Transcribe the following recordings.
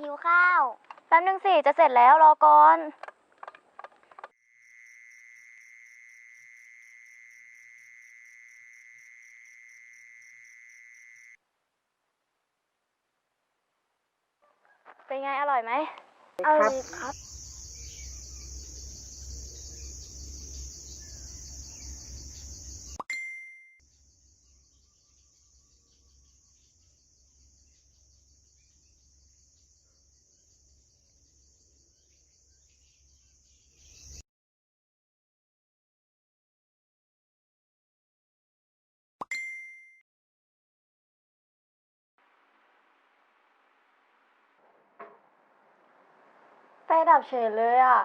หิวข้าว แป๊บนึงสิ จะเสร็จแล้วรอก่อน เป็นไงอร่อยไหมเอาเลยครับ ฟดับเฉยเลยอะ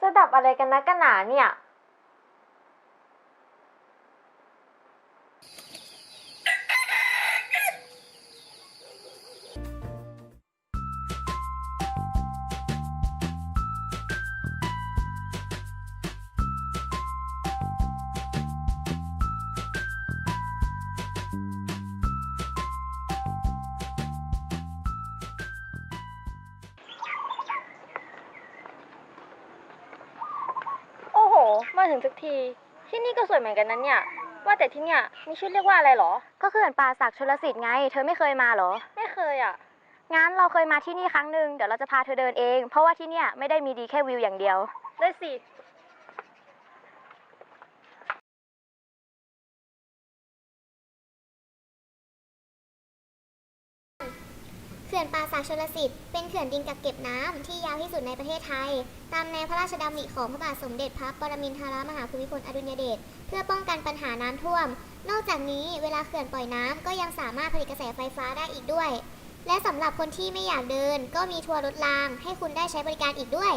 จะดับอะไรกันนะกันหนาเนี่ย มาถึงสักที ที่นี่ก็สวยเหมือนกันนั้นเนี่ย ว่าแต่ที่เนี่ยมีชื่อเรียกว่าอะไรหรอ ก็เขื่อนป่าศักดิ์ชลสิทธิ์ไง เธอไม่เคยมาหรอ ไม่เคยอะ งั้นเราเคยมาที่นี่ครั้งหนึ่งเดี๋ยวเราจะพาเธอเดินเอง เพราะว่าที่เนี่ยไม่ได้มีดีแค่วิวอย่างเดียว ได้สิ ขื่อนป่าศักดิ์ชลสิทธิ์เป็นเขื่อนดินกักเก็บน้ำที่ยาวที่สุดในประเทศไทย ตามแนวพระราชดำริของพระบาทสมเด็จพระปรมินทรมหาภูมิพลอดุลยเดชเพื่อป้องกันปัญหาน้ำท่วม นอกจากนี้เวลาเขื่อนปล่อยน้ำก็ยังสามารถผลิตกระแสไฟฟ้าได้อีกด้วย และสำหรับคนที่ไม่อยากเดิน ก็มีทัวร์รถราง ให้คุณได้ใช้บริการอีกด้วย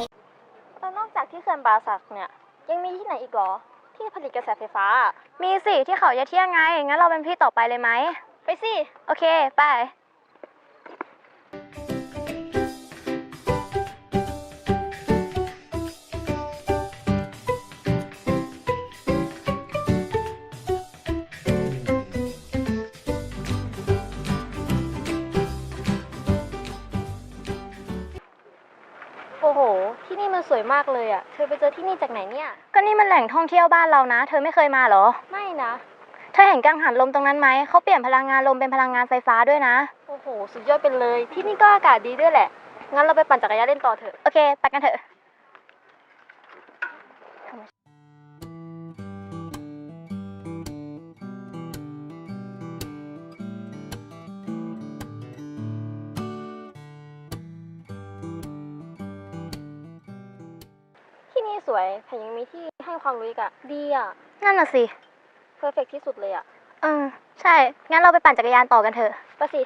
แล้วนอกจากที่เขื่อนป่าศักดิ์เนี่ยยังมีที่ไหนอีกหรอ ที่ผลิตกระแสไฟฟ้า มีสิที่เขายะเที่ยงไงงั้นเราเป็นพี่ต่อไปเลยไหมไปสิโอเคไป ที่นี่มันสวยมากเลยอะ่ะ เธอไปเจอที่นี่จากไหนเนี่ย ก็นี่มันแหล่งท่องเที่ยวบ้านเรานะ เธอไม่เคยมาเหรอ ไม่นะ เธอเห็นกังหันลมตรงนั้นไหม เขาเปลี่ยนพลังงานลมเป็นพลังงานไฟฟ้าด้วยนะ โอ้โห สุดยอดไปเลย ที่นี่ก็อากาศดีด้วยแหละ งั้นเราไปปั่นจักรยานเล่นต่อเถอะ โอเค ไปกันเถอะ สวยแถมยังมีที่ให้ความรู้อีกอะดีอะนั่นน่ะสิเพอร์เฟกที่สุดเลยอะเออใช่ งั้นเราไปปั่นจักรยานต่อกันเถอะ ไปสิ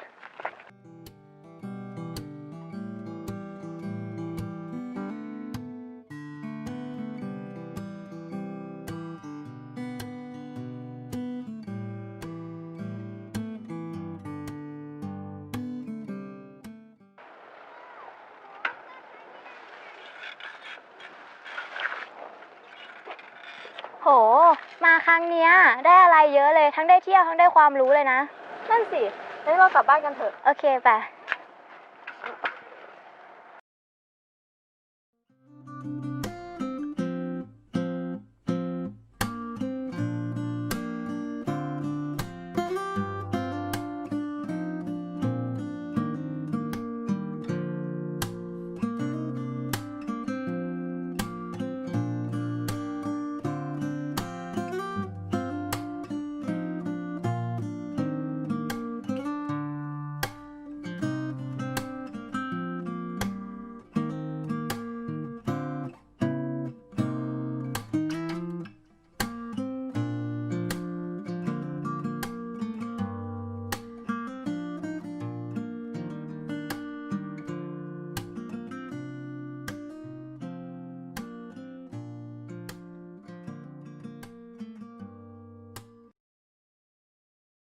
โห มาครั้งเนี้ยได้อะไรเยอะเลยทั้งได้เที่ยวทั้งได้ความรู้เลยนะ นั่นสิงั้นเรากลับบ้านกันเถอะ โอเคไป